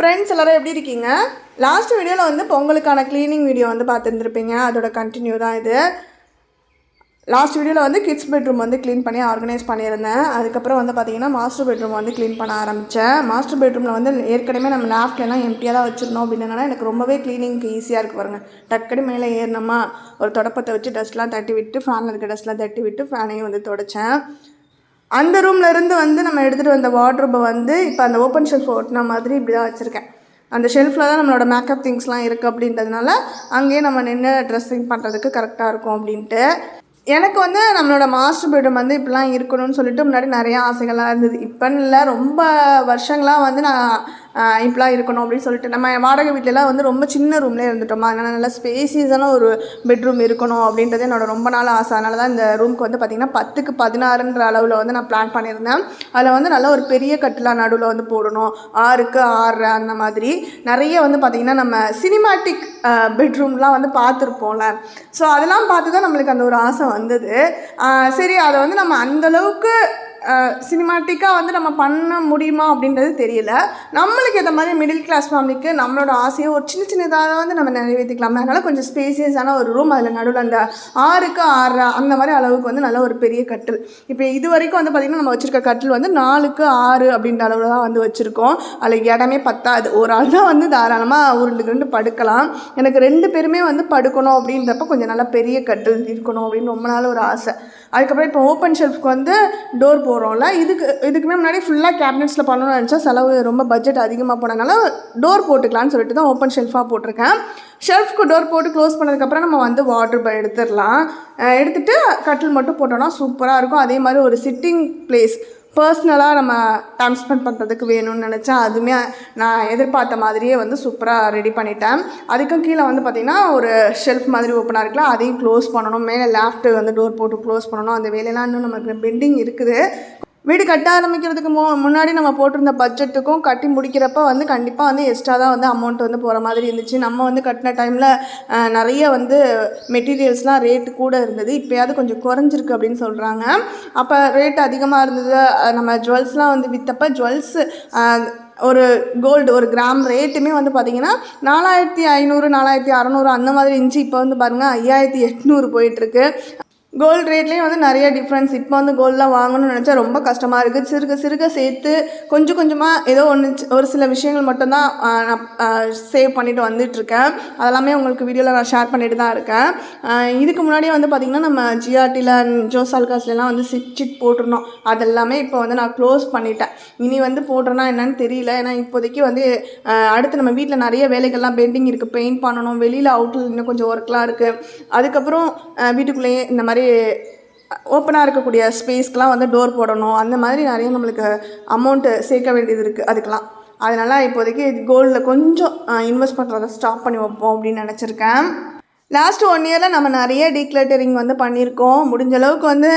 Friends எல்லாரும் எப்படி இருக்கீங்க? லாஸ்ட் வீடியோவில் வந்து பொங்கலுக்கான க்ளீனிங் வீடியோ வந்து பார்த்துருந்துருப்பீங்க. அதோட கண்டினியூ தான் இது. லாஸ்ட் வீடியோவில் வந்து கிட்ஸ் பெட்ரூம் வந்து க்ளீன் பண்ணி ஆர்கனைஸ் பண்ணியிருந்தேன். அதுக்கப்புறம் வந்து பார்த்தீங்கன்னா மாஸ்டர் பெட்ரூம் வந்து க்ளீன் பண்ண ஆரம்பித்தேன் மாஸ்டர் பெட்ரூமில் வந்து ஏற்கனவே நம்ம லேஃப்ட்லாம் எம்டியாக தான் வச்சுருந்தோம் அப்படின்னா எனக்கு ரொம்பவே க்ளீனிங்க்கு ஈஸியாக இருக்கு பாருங்க. டக்கடி மேலே ஏறினோமா? ஒரு தொடப்பத்தை வச்சு டஸ்ட்லாம் தட்டி விட்டு ஃபேனில் இருக்க டஸ்ட்லாம் தட்டி விட்டு ஃபேனையும் வந்து தொடச்சேன். அந்த ரூம்லேருந்து வந்து நம்ம எடுத்துகிட்டு வந்த வார்ட்ரோபை வந்து இப்போ அந்த ஓப்பன் ஷெல்ஃப் ஓட்டின மாதிரி இப்படி தான் வச்சுருக்கேன். அந்த ஷெல்ஃபில் தான் நம்மளோட மேக்கப் திங்ஸ்லாம் இருக்குது அப்படின்றதுனால அங்கேயே நம்ம நின்று ட்ரெஸ்ஸிங் பண்ணுறதுக்கு கரெக்டாக இருக்கும் அப்படின்ட்டு. எனக்கு வந்து நம்மளோட மாஸ்டர் பெட்ரூம் வந்து இப்படிலாம் இருக்கணும்னு சொல்லிட்டு முன்னாடி நிறையா ஆசைகள்லாம் இருந்தது. இப்போன்னு இல்லை ரொம்ப வருஷங்களாக வந்து நான் இப்படிலாம் இருக்கணும் அப்படின்னு சொல்லிட்டு நம்ம வாடகை வீட்டிலலாம் வந்து ரொம்ப சின்ன ரூம்லேயே இருந்துட்டோமா. அதனால் நல்லா ஸ்பேசியஸான ஒரு பெட்ரூம் இருக்கணும் அப்படின்றது என்னோட ரொம்ப நாள் ஆசை. அதனால தான் இந்த ரூமுக்கு வந்து பார்த்திங்கன்னா பத்துக்கு பதினாறுன்ற அளவில் வந்து நான் பிளான் பண்ணியிருந்தேன். அதில் வந்து நல்லா ஒரு பெரிய கட்டிலாக நடுவில் வந்து போடணும். ஆறுக்கு ஆறு அந்த மாதிரி. நிறைய வந்து பார்த்திங்கன்னா நம்ம சினிமாட்டிக் பெட்ரூம்லாம் வந்து பார்த்துருப்போம்ல. ஸோ அதெல்லாம் பார்த்து தான் நம்மளுக்கு அந்த ஒரு ஆசை வந்தது. சரி அதை வந்து நம்ம அந்தளவுக்கு சினிமாட்டிக்காக வந்து நம்ம பண்ண முடியுமா அப்படின்றது தெரியல. நம்மளுக்கு ஏற்ற மாதிரி மிடில் கிளாஸ் ஃபேமிலிக்கு நம்மளோட ஆசையை ஒரு சின்ன சின்னதாக வந்து நம்ம நிறைவேற்றிக்கலாம் அதனால் கொஞ்சம் ஸ்பேசியஸான ஒரு ரூம் அதில் நடுவில் அந்த ஆறுக்கு ஆறு அந்த மாதிரி அளவுக்கு வந்து நல்ல ஒரு பெரிய கட்டில். இப்போ இது வரைக்கும் வந்து பார்த்திங்கன்னா நம்ம வச்சுருக்க கட்டில் வந்து நாலுக்கு ஆறு அப்படின்ற அளவில் தான் வந்து வச்சுருக்கோம். அதில் இடமே பத்தாது. ஒரு ஆள் தான் வந்து தாராளமாக உருண்டு ரெண்டு படுக்கலாம். எனக்கு ரெண்டு பேருமே வந்து படுக்கணும் அப்படின்றப்ப கொஞ்சம் நல்லா பெரிய கட்டில் இருக்கணும் அப்படின்னு ரொம்ப நாள் ஒரு ஆசை. அதுக்கப்புறம் இப்போ ஓப்பன் ஷெல்ஃப்க்கு வந்து டோர் போடுறோம்ல இதுக்கு இதுக்குமே முன்னாடி ஃபுல்லாக கேபினெட்ஸில் பண்ணணும்னு நினச்சா செலவு ரொம்ப பட்ஜெட் அதிகமாக போனதுனால டோர் போட்டுக்கலான்னு சொல்லிட்டு தான் ஓப்பன் ஷெல்ஃபாக போட்டிருக்கேன். ஷெல்ஃப்க்கு டோர் போட்டு க்ளோஸ் பண்ணதுக்கப்புறம் நம்ம வந்து வாட்ரு எடுத்துடலாம். எடுத்துகிட்டு கட்டில் மட்டும் போட்டோம்னா சூப்பராக இருக்கும். அதே மாதிரி ஒரு சிட்டிங் பிளேஸ் பர்சனலாக நம்ம டைம் ஸ்பெண்ட் பண்ணுறதுக்கு வேணும்னு நினச்சா அதுவுமே நான் எதிர்பார்த்த மாதிரியே வந்து சூப்பராக ரெடி பண்ணிட்டேன். அதுக்கும் கீழே வந்து பார்த்திங்கன்னா ஒரு ஷெல்ஃப் மாதிரி ஓப்பனாக இருக்குல்ல அதையும் க்ளோஸ் பண்ணணும். மேலே லேஃப்ட்டு வந்து டோர் போட்டு க்ளோஸ் பண்ணணும். அந்த வேலையெல்லாம் இன்னும் நமக்கு பெண்டிங் இருக்குது. வீடு கட்ட ஆரம்பிக்கிறதுக்கு மு முன்னாடி நம்ம போட்டிருந்த பட்ஜெட்டுக்கும் கட்டி முடிக்கிறப்ப வந்து கண்டிப்பாக வந்து எக்ஸ்ட்ரா தான் வந்து அமௌண்ட் வந்து போகிற மாதிரி இருந்துச்சு. நம்ம வந்து கட்டின டைமில் நிறைய வந்து மெட்டீரியல்ஸ்லாம் ரேட்டு கூட இருந்தது. இப்போயாவது கொஞ்சம் குறைஞ்சிருக்கு அப்படின்னு சொல்கிறாங்க அப்போ ரேட் அதிகமாக இருந்தது. நம்ம ஜுவல்ஸ்லாம் வந்து விற்றப்ப ஜுவல்ஸு ஒரு கோல்டு ஒரு கிராம் ரேட்டுமே வந்து பார்த்திங்கன்னா நாலாயிரத்தி ஐநூறு நாலாயிரத்தி அறநூறு அந்த மாதிரி இருந்துச்சு. இப்போ வந்து பாருங்கள் ஐயாயிரத்தி எட்நூறு போயிட்டுருக்கு கோல்டு ரேட்லேயும் வந்து நிறைய டிஃப்ரென்ஸ் இப்போ வந்து கோல்டெலாம் வாங்கணும்னு நினச்சா ரொம்ப கஷ்டமாக இருக்குது சிறுக சிறுக சேர்த்து கொஞ்சம் கொஞ்சமாக ஏதோ ஒன்று ஒரு சில விஷயங்கள் மட்டும்தான் நான் சேவ் பண்ணிட்டு வந்துட்டுருக்கேன். அதெல்லாமே உங்களுக்கு வீடியோவில் நான் ஷேர் பண்ணிட்டு தான் இருக்கேன். இதுக்கு முன்னாடியே வந்து பார்த்திங்கன்னா நம்ம ஜிஆர்டியில் ஜோஸ் ஆல்காஸ்லாம் வந்து சிட் போட்டிருந்தோம். அதெல்லாமே இப்போ வந்து நான் க்ளோஸ் பண்ணிட்டேன். இனி வந்து போடுறேன்னா என்னன்னு தெரியல. ஏன்னா இப்போதைக்கு வந்து அடுத்து நம்ம வீட்டில் நிறைய வேலைகள்லாம் பெண்டிங் இருக்குது பெயிண்ட் பண்ணணும். வெளியில் அவுட்டில் இன்னும் கொஞ்சம் ஒர்க்லாம் இருக்குது அதுக்கப்புறம் வீட்டுக்குள்ளேயே இந்த மாதிரி ஓப்பனாக இருக்கக்கூடிய ஸ்பேஸ்க்கெலாம் வந்து டோர் போடணும். அந்த மாதிரி நிறைய நம்மளுக்கு அமௌண்ட்டு சேர்க்க வேண்டியது இருக்குது அதுக்கெலாம் அதனால் இப்போதைக்கு கோல்டில் கொஞ்சம் இன்வெஸ்ட் பண்ணுறதை ஸ்டாப் பண்ணி வைப்போம் அப்படின்னு நினச்சிருக்கேன். லாஸ்ட் ஒன் இயரில் நம்ம நிறைய டீக்ளட்டரிங் வந்து பண்ணியிருக்கோம். முடிஞ்ச அளவுக்கு வந்து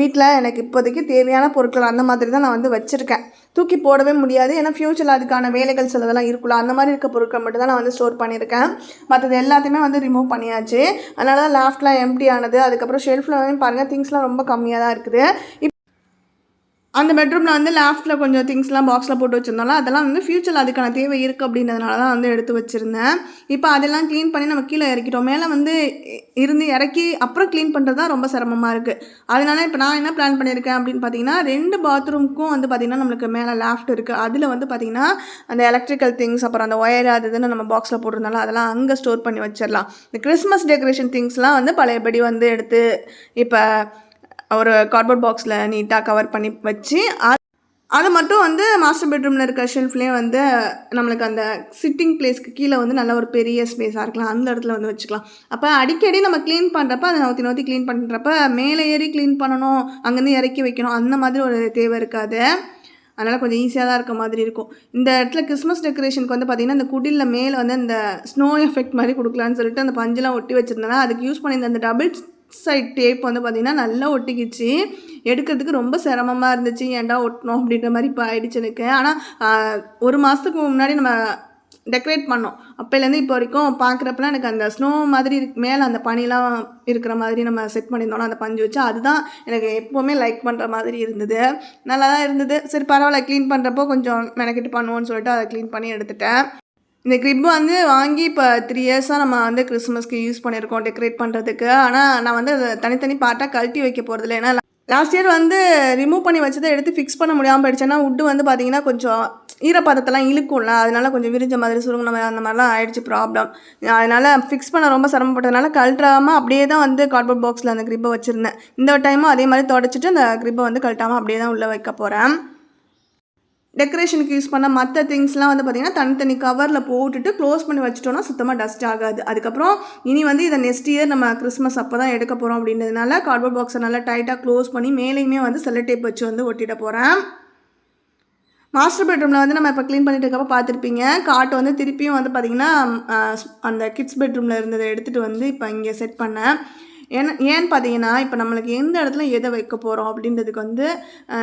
வீட்டில் எனக்கு இப்போதைக்கு தேவையான பொருட்கள் அந்த மாதிரி தான் நான் வந்து வச்சுருக்கேன். தூக்கி போடவே முடியாது. ஏன்னா ஃப்யூச்சரில் அதுக்கான வேலைகள் சிலதெல்லாம் இருக்குல்ல அந்த மாதிரி இருக்க பொருட்கள் மட்டும் தான் நான் வந்து ஸ்டோர் பண்ணியிருக்கேன். மற்றது எல்லாத்தையுமே வந்து ரிமூவ் பண்ணியாச்சு. அதனால தான் லாஃப்ட்லாம் எம்டி ஆனது. அதுக்கப்புறம் ஷெல்ஃபில் வந்து பாருங்கள் திங்ஸ்லாம் ரொம்ப கம்மியாக தான் இருக்குது. அந்த பெட்ரூமில் வந்து லாஃப்ட்டில் கொஞ்சம் திங்ஸ்லாம் பாக்ஸில் போட்டு வச்சுருந்தோம்ல அதெல்லாம் வந்து ஃப்யூச்சரில் அதுக்கான தேவை இருக்குது அப்படின்றதுனால தான் வந்து எடுத்து வச்சுருந்தேன். இப்போ அதெல்லாம் க்ளீன் பண்ணி நம்ம கீழே இறக்கிட்டோம். மேலே வந்து இருந்து இறக்கி அப்புறம் க்ளீன் பண்ணுறது தான் ரொம்ப சிரமமாக இருக்குது அதனால இப்போ நான் என்ன பிளான் பண்ணியிருக்கேன் அப்படின்னு பார்த்தீங்கன்னா ரெண்டு பாத்ரூம்க்கும் வந்து பார்த்திங்கன்னா நம்மளுக்கு மேலே லேஃப்ட் இருக்குது அதில் வந்து பார்த்திங்கன்னா அந்த எலக்ட்ரிக்கல் திங்ஸ் அப்புறம் அந்த ஒயர் அது இதுன்னு நம்ம பாக்ஸில் போட்டிருந்தாலும் அதெல்லாம் அங்கே ஸ்டோர் பண்ணி வச்சிடலாம் இந்த கிறிஸ்மஸ் டெக்கரேஷன் திங்ஸ்லாம் வந்து பழையபடி வந்து எடுத்து இப்போ ஒரு கார்ட்போர்ட் பாக்ஸில் நீட்டாக கவர் பண்ணி வச்சு அது மட்டும் வந்து மாஸ்டர் பெட்ரூமில் இருக்க ஷெல்ஃப்லேயே வந்து நம்மளுக்கு அந்த சிட்டிங் பிளேஸ்க்கு கீழே வந்து நல்ல ஒரு பெரிய ஸ்பேஸாக இருக்கலாம். அந்த இடத்துல வந்து வச்சுக்கலாம். அப்போ அடிக்கடி நம்ம க்ளீன் பண்ணுறப்ப அதை நவுத்தி நவுத்தி க்ளீன் பண்ணுறப்ப மேலே ஏறி க்ளீன் பண்ணணும் அங்கேருந்து இறக்கி வைக்கணும் அந்த மாதிரி ஒரு தேவை இருக்காது. அதனால் கொஞ்சம் ஈஸியாக தான் இருக்க மாதிரி இருக்கும். இந்த இடத்துல கிறிஸ்மஸ் டெக்கரேஷனுக்கு வந்து பார்த்திங்கன்னா இந்த குடிலில் மேலே வந்து அந்த ஸ்னோ எஃபெக்ட் மாதிரி கொடுக்கலான்னு சொல்லிட்டு அந்த பஞ்செலாம் ஒட்டி வச்சுருந்தனா. அதுக்கு யூஸ் பண்ணியிருந்த அந்த டபுள் சைட் டேப் வந்து பார்த்திங்கன்னா நல்லா ஒட்டிக்கிச்சு. எடுக்கிறதுக்கு ரொம்ப சிரமமாக இருந்துச்சு. ஏன்டா ஒட்டணும் அப்படின்ற மாதிரி இப்போ ஆயிடுச்சு எனக்கு. ஆனால் ஒரு மாதத்துக்கு முன்னாடி நம்ம டெக்கரேட் பண்ணோம். அப்போலேருந்து இப்போ வரைக்கும் பார்க்குறப்பலாம் எனக்கு அந்த ஸ்னோ மாதிரி இருக்கு மேலே அந்த பனிலாம் இருக்கிற மாதிரி நம்ம செட் பண்ணியிருந்தோம்னா அந்த பஞ்சு வச்சு அதுதான் எனக்கு எப்போவுமே லைக் பண்ணுற மாதிரி இருந்தது. நல்லா தான் இருந்தது. சரி பரவாயில்ல க்ளீன் பண்ணுறப்போ கொஞ்சம் மெனக்கிட்டு பண்ணுவோன்னு சொல்லிட்டு அதை க்ளீன் பண்ணி எடுத்துட்டேன். இந்த கிரிப் வந்து வாங்கி இப்போ த்ரீ இயர்ஸாக நம்ம வந்து கிறிஸ்மஸ்க்கு யூஸ் பண்ணியிருக்கோம் டெக்கரேட் பண்ணுறதுக்கு ஆனால் நான் வந்து அதை தனித்தனி பார்ட்டாக கழட்டி வைக்க போகிறதில்ல ஏன்னா லாஸ்ட் இயர் வந்து ரிமூவ் பண்ணி வச்சதை எடுத்து ஃபிக்ஸ் பண்ண முடியாமல் போயிடுச்சுன்னா உட்டு வந்து பார்த்தீங்கன்னா கொஞ்சம் ஈரப்பதத்தெல்லாம் இழுக்கும்ல. அதனால கொஞ்சம் விரிஞ்ச மாதிரி சுருங்கின மாதிரி அந்த மாதிரிலாம் ஆயிடுச்சு ப்ராப்ளம் அதனால் ஃபிக்ஸ் பண்ண ரொம்ப சிரமப்பட்டதுனால கழட்டாமல் அப்படியே தான் வந்து கார்ட்போர்ட் பாக்ஸில் அந்த கிரிப்பை வச்சுருந்தேன். இந்த டைமும் அதே மாதிரி தொடச்சிட்டு அந்த கிரிப்பை வந்து கழட்டாமல் அப்படியே தான் உள்ளே வைக்க போகிறேன் டெக்கரேஷனுக்கு யூஸ் பண்ண மற்ற திங்ஸ்லாம் வந்து பார்த்திங்கன்னா தனித்தனி கவரில் போட்டுட்டு க்ளோஸ் பண்ணி வச்சிட்டோன்னா சுத்தமாக டஸ்ட் ஆகாது. அதுக்கப்புறம் இனி வந்து இதை நெக்ஸ்ட் இயர் நம்ம கிறிஸ்மஸ் அப்போ தான் எடுக்க போகிறோம் அப்படின்றதுனால கார்ட்போர்ட் பாக்ஸை நல்லா டைட்டாக க்ளோஸ் பண்ணி மேலேயுமே வந்து செல்ல டேப் வச்சு வந்து ஒட்டிட போகிறேன் மாஸ்டர் பெட்ரூமில் வந்து நம்ம இப்போ க்ளீன் பண்ணிட்டு இருக்கப்போ பார்த்துருப்பீங்க. காட்டு வந்து திருப்பியும் வந்து பார்த்திங்கன்னா அந்த கிட்ஸ் பெட்ரூமில் இருந்ததை எடுத்துகிட்டு வந்து இப்போ இங்கே செட் பண்ணேன். ஏன்னா ஏன்னு பார்த்தீங்கன்னா இப்போ நம்மளுக்கு எந்த இடத்துல எதை வைக்க போகிறோம் அப்படின்றதுக்கு வந்து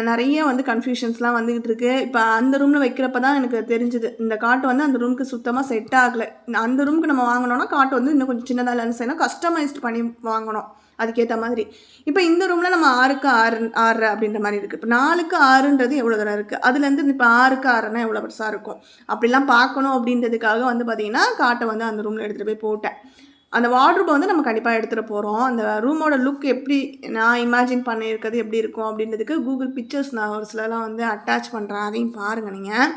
நிறைய வந்து கன்ஃபியூஷன்ஸ்லாம் வந்துக்கிட்டு இருக்கு. இப்போ அந்த ரூமில் வைக்கிறப்ப தான் எனக்கு தெரிஞ்சுது. இந்த காட்டு வந்து அந்த ரூமுக்கு சுத்தமாக செட் ஆகலை. அந்த ரூமுக்கு நம்ம வாங்கினோன்னா காட்டு வந்து இன்னும் கொஞ்சம் சின்னதாக இல்லைன்னு செய்யணும் கஸ்டமைஸ்ட் பண்ணி வாங்கணும். அதுக்கேற்ற மாதிரி. இப்போ இந்த ரூமில் நம்ம ஆறுக்கு ஆறு ஆறு அப்படின்ற மாதிரி இருக்குது இப்போ நாலுக்கு ஆறுன்றது எவ்வளோ தூரம் இருக்குது அதுலேருந்து இப்போ ஆறுக்கு ஆறுனா எவ்வளோ பெருசாக இருக்கும்? அப்படிலாம் பார்க்கணும் அப்படின்றதுக்காக வந்து பார்த்திங்கன்னா காட்டை வந்து அந்த ரூமில் எடுத்துகிட்டு போய் போட்டேன். அந்த வார்ட்ரூப்பை வந்து நம்ம கண்டிப்பாக எடுத்துகிட்டு போகிறோம் அந்த ரூமோட லுக் எப்படி நான் இமேஜின் பண்ணியிருக்கிறது எப்படி இருக்கும் அப்படின்றதுக்கு கூகுள் பிக்சர்ஸ் நான் ஒரு சிலலாம் வந்து அட்டாச் பண்ணுறேன் அதையும் பாருங்கள் நீங்கள்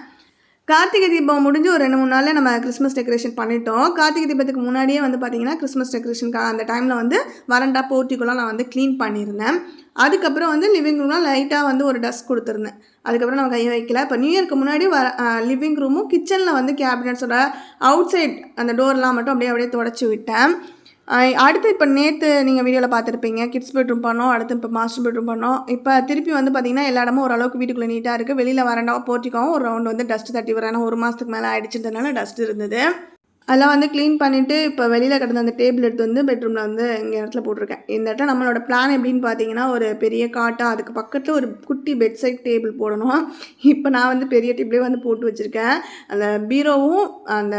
கார்த்திகை தீபம் முடிஞ்சு ஒரு ரெண்டு மூணு நாளில் நம்ம கிறிஸ்மஸ் டெக்கரேஷன் பண்ணிட்டோம். கார்த்திகை தீபத்துக்கு முன்னாடியே வந்து பார்த்திங்கன்னா கிறிஸ்மஸ் டெக்கரேஷனுக்காக அந்த டைமில் வந்து வரண்டா போர்ட்டிக்குலாம் நான் வந்து க்ளீன் பண்ணியிருந்தேன் அதுக்கப்புறம் வந்து லிவிங் ரூம்லாம் லைட்டாக வந்து ஒரு டஸ்ட் கொடுத்துருந்தேன். அதுக்கப்புறம் நம்ம கை வைக்கல. இப்போ நியூ இயர்க்கு முன்னாடி வர லிவிங் ரூமும் கிச்சனில் வந்து கேபினட்ஸோட அவுட் சைட் அந்த டோர்லாம் மட்டும் அப்படியே அப்படியே தொடச்சி விட்டேன். அடுத்து இப்போ நேற்று நீங்கள் வீடியோவில் பார்த்துருப்பீங்க கிட்ஸ் பெட்ரூம் பண்ணோம் அடுத்து இப்போ மாஸ்டர் பெட்ரூம் பண்ணோம். இப்போ திருப்பி வந்து பார்த்தீங்கன்னா எல்லா இடமும் ஓரளவுக்கு வீட்டுக்குள்ளே நீட்டாக இருக்குது வெளியில் வரண்டாவும் போர்ட்டிக்காவும் ஒரு ரவுண்ட் வந்து டஸ்ட் தட்டி வரேன் ஒரு மாதத்துக்கு மேலே ஆகிடுச்சுன்றதுனால டஸ்ட் இருந்தது. அதெல்லாம் வந்து க்ளீன் பண்ணிவிட்டு இப்போ வெளியில் கிடந்த அந்த டேபிள் எடுத்து வந்து பெட்ரூமில் வந்து இங்கே இடத்துல போட்டிருக்கேன். இந்த இடத்துல நம்மளோட பிளான் எப்படின்னு பார்த்தீங்கன்னா ஒரு பெரிய காட்டாக அதுக்கு பக்கத்தில் ஒரு குட்டி பெட் சைட் டேபிள் போடணும். இப்போ நான் வந்து பெரிய டேபிளே வந்து போட்டு வச்சுருக்கேன். அந்த பீரோவும் அந்த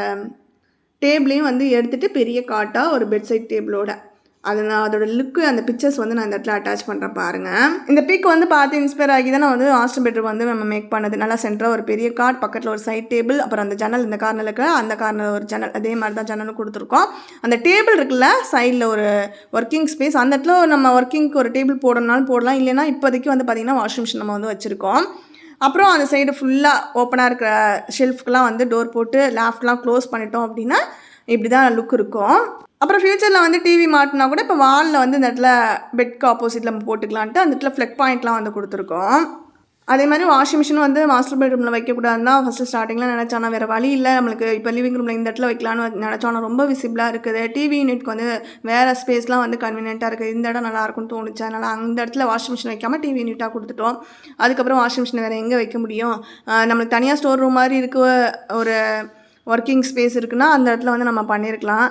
டேபிளையும் வந்து எடுத்துகிட்டு பெரிய காட்டாக ஒரு பெட் சைட் டேபிளோட அது நான் அதோட லுக்கு அந்த பிக்சர்ஸ் வந்து நான் இந்த இடத்துல அட்டாச் பண்ணுறேன் பாருங்கள் இந்த பிக் வந்து பார்த்து இன்ஸ்பயர் ஆகி தான் நான் வந்து ஹாஸ்டல் பெட்ரூம் வந்து நம்ம மேக் பண்ணது. நல்லா சென்டராக ஒரு பெரிய கார்ட் பக்கத்தில் ஒரு சைட் டேபிள் அப்புறம் அந்த ஜன்னல் இந்த கார்னர் இருக்கிற அந்த கார்னர் ஒரு ஜன்னல் அதே மாதிரி தான் ஜன்னலும் கொடுத்துருக்கோம். அந்த டேபிள் இருக்குல்ல சைடில் ஒரு ஒர்க்கிங் ஸ்பேஸ் அந்த இடத்துல நம்ம ஒர்க்கிங்க்கு ஒரு டேபிள் போடணும்னாலும் போடலாம். இல்லைன்னா இப்போதைக்கு வந்து பார்த்திங்கன்னா வாஷிங் மிஷின் நம்ம வந்து வச்சுருக்கோம். அப்புறம் அந்த சைடு ஃபுல்லாக ஓப்பனாக இருக்கிற ஷெல்ஃப்க்கெலாம் வந்து டோர் போட்டு லேஃப்ட்லாம் க்ளோஸ் பண்ணிட்டோம் அப்படின்னா இப்படி தான் லுக் இருக்கும். அப்புறம் ஃப்யூச்சரில் வந்து டிவி மாட்டினா கூட இப்போ வாலில் வந்து இந்த இடத்துல பெட்க்கு ஆப்போசிட்டில் நம்ம போட்டுக்கலான்ட்டு அந்த இடத்துல ஃப்ளெக் பாயிண்ட்லாம் வந்து கொடுத்துருக்கோம். அதே மாதிரி வாஷிங் மிஷினும் வந்து மாஸ்டர் பெட்ரூமில் வைக்கக்கூடாதுன்னு தான் ஃபஸ்ட்டு ஸ்டார்டிங்கில் நினச்சோம் ஆனால் வேறு வழி இல்லை. நம்மளுக்கு இப்போ லிவிங் ரூமில் இந்த இடத்துல வைக்கலான்னு நினச்சோம். ஆனால் ரொம்ப விசிபிளாக இருக்குது. டிவி யூனிட்க்கு வந்து வேறு ஸ்பேஸ்லாம் வந்து கன்வீனியண்ட்டாக இருக்குது. இந்த இடம் நல்லா இருக்கும்னு தோணுச்சு. அதனால் அந்த இடத்துல வாஷிங் மிஷின் வைக்காமல் டிவி யூனிட்டாக கொடுத்துட்டோம். அதுக்கப்புறம் வாஷிங் மிஷின் வேறு எங்கே வைக்க முடியும்? நம்மளுக்கு தனியாக ஸ்டோர் ரூம் மாதிரி இருக்க. ஒரு ஒர்க்கிங் ஸ்பேஸ் இருக்குன்னா அந்த இடத்துல வந்து நம்ம பண்ணியிருக்கலாம்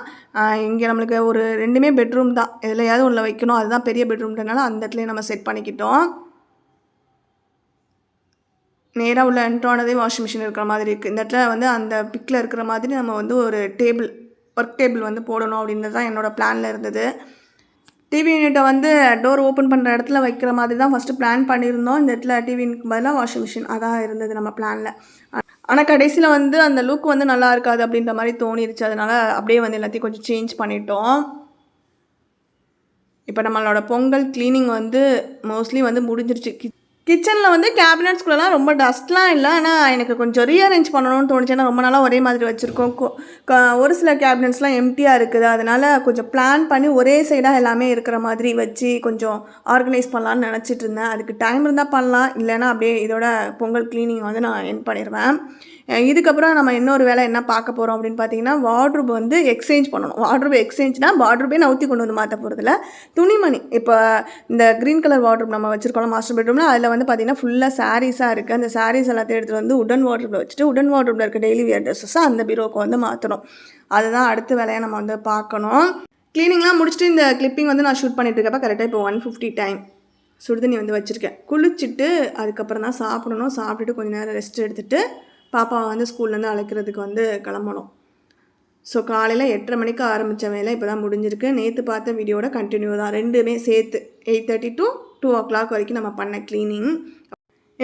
இங்கே நம்மளுக்கு ஒரு ரெண்டுமே பெட்ரூம் தான். எதுலையாவது உள்ள வைக்கணும். அதுதான் பெரிய பெட்ரூம்ன்றனால அந்த இடத்துலயே நம்ம செட் பண்ணிக்கிட்டோம். நேராக உள்ள என்ட்ரானதே வாஷிங் மிஷின் இருக்கிற மாதிரி இருக்குது இந்த இடத்துல வந்து அந்த பிக்கில் இருக்கிற மாதிரி நம்ம வந்து ஒரு டேபிள் ஒர்க் டேபிள் வந்து போடணும் அப்படின்றது தான் என்னோடய பிளானில் இருந்தது. டிவி யூனிட்டை வந்து டோர் ஓப்பன் பண்ணுற இடத்துல வைக்கிற மாதிரி தான் ஃபஸ்ட்டு பிளான் பண்ணியிருந்தோம். இந்த இடத்துல டிவி பதிலாக வாஷிங் மிஷின் அதான் இருந்தது நம்ம பிளானில் ஆனால் கடைசியில் வந்து அந்த லுக் வந்து நல்லா இருக்காது அப்படின்ற மாதிரி தோணிருச்சு. அதனால் அப்படியே வந்து எல்லாத்தையும் கொஞ்சம் சேஞ்ச் பண்ணிட்டோம். இப்போ நம்மளோட பொங்கல் க்ளீனிங் வந்து மோஸ்ட்லி வந்து முடிஞ்சிருச்சு. கிச்சனில் வந்து கேபினட்ஸ்குள்ளலாம் ரொம்ப டஸ்ட்லாம் இல்லை. ஆனால் எனக்கு கொஞ்சம் ரீஅரேஞ்ச் பண்ணணும்னு தோணுச்சு ஏன்னா ரொம்ப நாளாக ஒரே மாதிரி வச்சுருக்கோம். ஒரு சில கேபினட்ஸ்லாம் எம்டியாக இருக்குது. அதனால் கொஞ்சம் பிளான் பண்ணி ஒரே சைடாக எல்லாமே இருக்கிற மாதிரி வச்சு கொஞ்சம் ஆர்கனைஸ் பண்ணலான்னு நினச்சிட்டு இருந்தேன். அதுக்கு டைம் இருந்தால் பண்ணலாம். இல்லைன்னா அப்படியே இதோட பொங்கல் க்ளீனிங் வந்து நான் என் பண்ணிடுவேன். இதுக்கப்புறம் நம்ம இன்னொரு வேலை என்ன பார்க்க போகிறோம் அப்படின்னு பார்த்தீங்கன்னா வார்ட்ரூப் வந்து எக்ஸ்சேஞ்ச் பண்ணணும். வார்ட்ரூப் எக்ஸ்சேஞ்ச்னா வார்ட்ரூப்பே நவுத்தி கொண்டு வந்து மாற்ற போகிறதுல துணிமணி. இப்போ இந்த க்ரீன் கலர் வார்ட்ரூப் நம்ம வச்சுருக்கோம் மாஸ்டர் பெட்ரூமில் அதில் வந்து பார்த்தீங்கன்னா ஃபுல்லாக சாரீஸாக இருக்குது அந்த சாரீஸ் எல்லாத்தையும் எடுத்துகிட்டு வந்து உடன் வார்ட்ரூப்பில் வச்சுட்டு உடன் வார்ட்ரூப்பில் இருக்க டெய்லி வியர் ட்ரெஸ்ஸஸை அந்த பீரோவுக்கு வந்து மாற்றணும் அதுதான் அடுத்த வேலையை நம்ம வந்து பார்க்கணும். க்ளீனிங்லாம் முடிச்சுட்டு இந்த கிளிப்பிங் வந்து நான் ஷூட் பண்ணிட்டு இருக்கப்ப கரெக்டாக இப்போ ஒன் ஃபிஃப்டி டைம் சுடுதண்ணி வந்து வச்சுருக்கேன். குளிச்சுட்டு அதுக்கப்புறம் தான் சாப்பிடணும். சாப்பிட்டுட்டு கொஞ்சம் நேரம் ரெஸ்ட் எடுத்துகிட்டு பாப்பாவை வந்து ஸ்கூல்லேருந்து அழைக்கிறதுக்கு வந்து கிளம்பணும். ஸோ காலையில் எட்டரை மணிக்கு ஆரம்பித்த வேலை இப்போ தான் முடிஞ்சிருக்கு. நேற்று பார்த்த வீடியோட கண்டினியூ தான். ரெண்டுமே சேர்த்து eight thirty to two o'clock வரைக்கும் நம்ம பண்ண க்ளீனிங்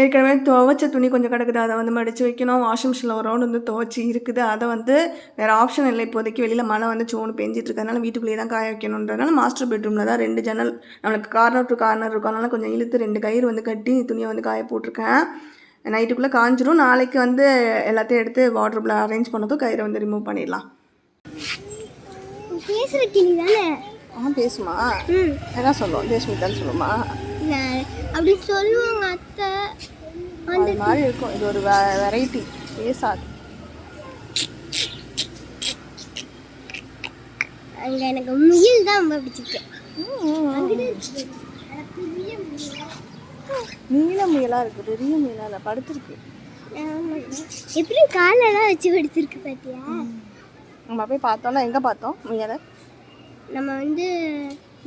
ஏற்கனவே துவைச்ச துணி கொஞ்சம் கிடக்குது. அதை வந்து மடித்து வைக்கணும். வாஷிங் மிஷினில் ஒரு ரவுண்ட் வந்து துவைச்சி இருக்குது. அதை வந்து வேறு ஆப்ஷன் இல்லை. இப்போதைக்கு வெளியில் மழை வந்து சோனு பெஞ்சிட்டு இருக்கறனால வீட்டுக்குள்ளேயே தான் காய வைக்கணுன்றதுனால மாஸ்டர் பெட்ரூமில் தான் ரெண்டு ஜன்னல். நம்மளுக்கு கார்னர் டு கார்னர் இருக்கும். அதனால கொஞ்சம் இழுத்து ரெண்டு கயிறு வந்து கட்டி துணியை வந்து காய போட்டிருக்கேன். நைட்டுக்குள்ளே காஞ்சிரும். நாளைக்கு வந்து எல்லாத்தையும் எடுத்து வாட்ரூப்பில் அரேஞ்ச் பண்ணதும் கயிறை வந்து ரிமூவ் பண்ணிடலாம். பேசுகிற கிளி தானே? ஆ பேசுமா? என்ன சொல்லுவோம் தேஷ்மிதான்னு சொல்லுமா? அப்படி சொல்லுவாங்க அத்தை. அது மாதிரி இருக்கும். இது ஒரு வெரைட்டி பேசாது. அங்கே எனக்கு முயல் தான் ரொம்ப பிடிச்சிருக்கு. நீல முயலாக இருக்குது பெரிய முயலாக இல்லை படுத்துருக்கு. எப்படி காலெல்லாம் வச்சு படுத்திருக்கு பார்த்தியா நம்ம போய் பார்த்தோம்னா எங்கே பார்த்தோம் முயலை? நம்ம வந்து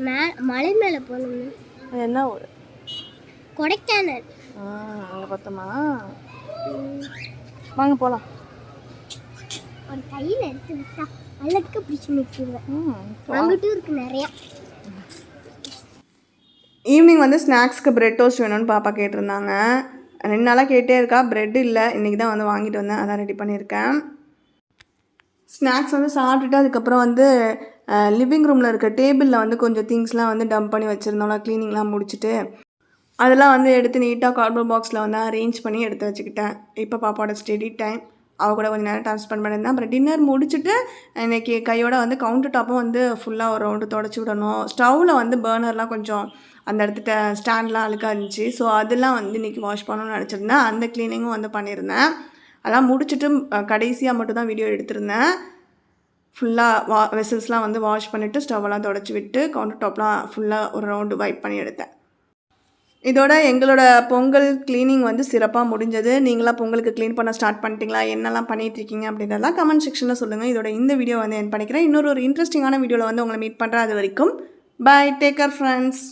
மே மலை மேலே போகணும் அது என்ன ஊர்? கொடைக்கானல். அங்கே பார்த்தோமா? வாங்க போகலாம் ஒரு கையில் எடுத்து விட்டா அழகு பிடிச்சி நிற்கிடுவேன் ம் அங்கிட்டும் இருக்கு நிறையா. ஈவினிங் வந்து ஸ்நாக்ஸ்க்கு பிரெட் டோஸ்ட் வேணும்னு பாப்பா கேட்டிருந்தாங்க. ரெண்டு நாளாக கேட்டே இருக்கா. பிரெட் இல்லை. இன்றைக்கி தான் வந்து வாங்கிட்டு வந்தேன். அதான் ரெடி பண்ணியிருக்கேன். ஸ்நாக்ஸ் வந்து சாப்பிட்டுட்டு அதுக்கப்புறம் வந்து லிவிங் ரூமில் இருக்க டேபிளில் வந்து கொஞ்சம் திங்ஸ்லாம் வந்து டம்ப் பண்ணி வச்சுருந்தோம்ல. க்ளீனிங்லாம் முடிச்சுட்டு அதெல்லாம் வந்து எடுத்து நீட்டாக கார்பன் பாக்ஸில் வந்து அரேஞ்ச் பண்ணி எடுத்து வச்சுக்கிட்டேன். இப்போ பாப்பாவோட ஸ்டடி டைம் அவ கூட கொஞ்சம் நேரம் டைம் ஸ்பெண்ட் பண்ணியிருந்தேன் அப்புறம் டின்னர் முடிச்சுட்டு இன்னைக்கு கையோட வந்து கவுண்டர் டாப்பும் வந்து ஃபுல்லாக ஒரு ரவுண்டு தொடச்சி விடணும். ஸ்டவ்வில் வந்து பேர்னர்லாம் கொஞ்சம் அந்த இடத்துல ஸ்டாண்ட்லாம் அழுக்காக இருந்துச்சு ஸோ அதெல்லாம் வந்து இன்றைக்கி வாஷ் பண்ணணும்னு நினச்சிருந்தேன். அந்த க்ளீனிங்கும் வந்து பண்ணியிருந்தேன். அதெல்லாம் முடிச்சுட்டு கடைசியாக மட்டும் தான் வீடியோ எடுத்திருந்தேன். ஃபுல்லாக வா வெசல்ஸ்லாம் வந்து வாஷ் பண்ணிவிட்டு ஸ்டவ்வெல்லாம் தொடச்சி விட்டு கவுண்டர் டாப்லாம் ஃபுல்லாக ஒரு ரவுண்டு வைப் பண்ணி எடுத்தேன். இதோட எங்களோட பொங்கல் க்ளீனிங் வந்து சிறப்பாக முடிஞ்சது. நீங்களாம் பொங்கலுக்கு க்ளீன் பண்ண ஸ்டார்ட் பண்ணிட்டீங்களா? என்னெல்லாம் பண்ணிகிட்ருக்கீங்க அப்படின்றதெல்லாம் கமெண்ட் செக்ஷனில் சொல்லுங்கள் இதோட இந்த வீடியோ வந்து என் பண்ணிக்கிறேன். இன்னொரு ஒரு இன்ட்ரெஸ்டிங்கான வீடியோவில் வந்து உங்களை மீட் பண்ணுறேன் அது வரைக்கும் பை டேக் கேர் ஃப்ரெண்ட்ஸ்